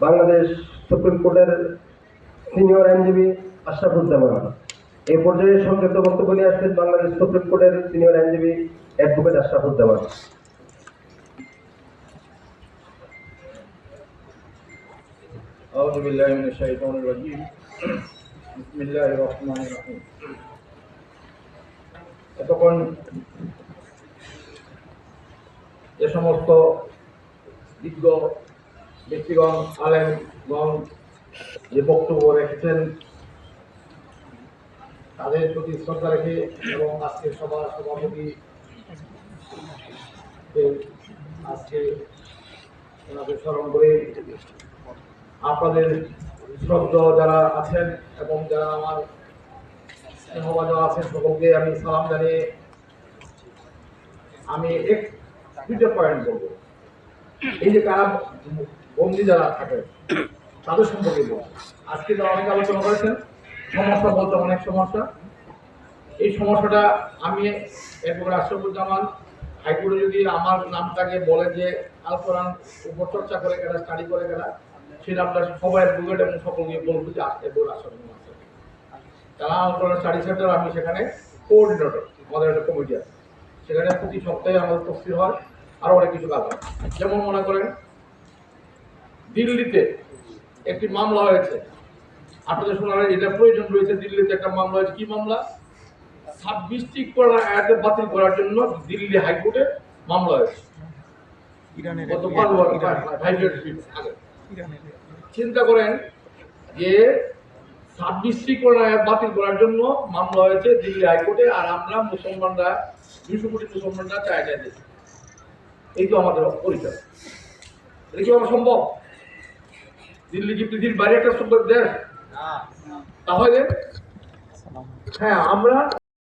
Bangladesh supreme কোর্টের senior আইনজীবী আশরাফুজ্জামান এই পর্যায়ে সংক্ষিপ্ত বক্তব্য নিয়ে আসছেন বাংলাদেশ সুপ্রিম কোর্টের সিনিয়র আইনজীবী অ্যাডভোকেট আশরাফুজ্জামান أعوذ بالله من الشيطان الرجيم بسم الله الرحمن الرحيم এতক্ষণ যে সমস্ত বিজ্ঞ ব্যক্তিগণ, আলেমগণ যে বক্তব্য রেখেছেন, তাদের প্রতি শ্রদ্ধা রেখে এবং আজকে সভা সভাপতি আজকে ওনাদের স্মরণ করে আপনাদের শ্রদ্ধা যারা আছেন এবং যারা আমার স্নেহভাজন আছেন সকলকে আমি সালাম জানিয়ে আমি এক দুইটা পয়েন্ট বলব। এই যে কারা বন্দি যারা থাকে, তাদের সম্পর্কে আজকে তো অনেক আলোচনা করেছেন, সমস্যা বলতে অনেক সমস্যা। এই সমস্যাটা আমি একবার আশরফুজ্জামান হাইকোর্টে যদি আমার নামটাকে বলে যে, আল কোরআন উপর চর্চা করে কেনা স্টাডি করে কেনা সেটা আমরা সবাই অ্যাডভোকেট এবং সকলকে বলব যে, আজকে আশরফুল আছে। তারা আল কোরআন স্টাডি সেন্টার আমি সেখানে কোঅর্ডিনেটর আমাদের একটা কমিটি আছে। সেখানে প্রতি সপ্তাহে আমাদের তফসিল হয় আরও অনেক কিছু কাজ হয়। যেমন মনে করেন দিল্লিতে একটি মামলা হয়েছে। আপনাদের শোনার এটা প্রয়োজন রয়েছে দিল্লিতে একটা মামলা হয়েছে। কি মামলা? ছাব্বিশটি করার আয়াতে বাতিল করার জন্য দিল্লি হাইকোর্টে মামলা হয়েছে। চিন্তা করেন যে ছাব্বিশটি কোরআন আয়াত বাতিল করার জন্য মামলা হয়েছে দিল্লি হাইকোর্টে আর আমরা মুসলমানরা দুশো কোটি মুসলমানরা চায় দিচ্ছি। এই তো আমাদের পরিচয়। এটা কি আমরা সম্ভব? দিল্লি কি পৃথিবীর বাইরে একটা সুন্দর দেশ তাহলে হ্যাঁ আমরা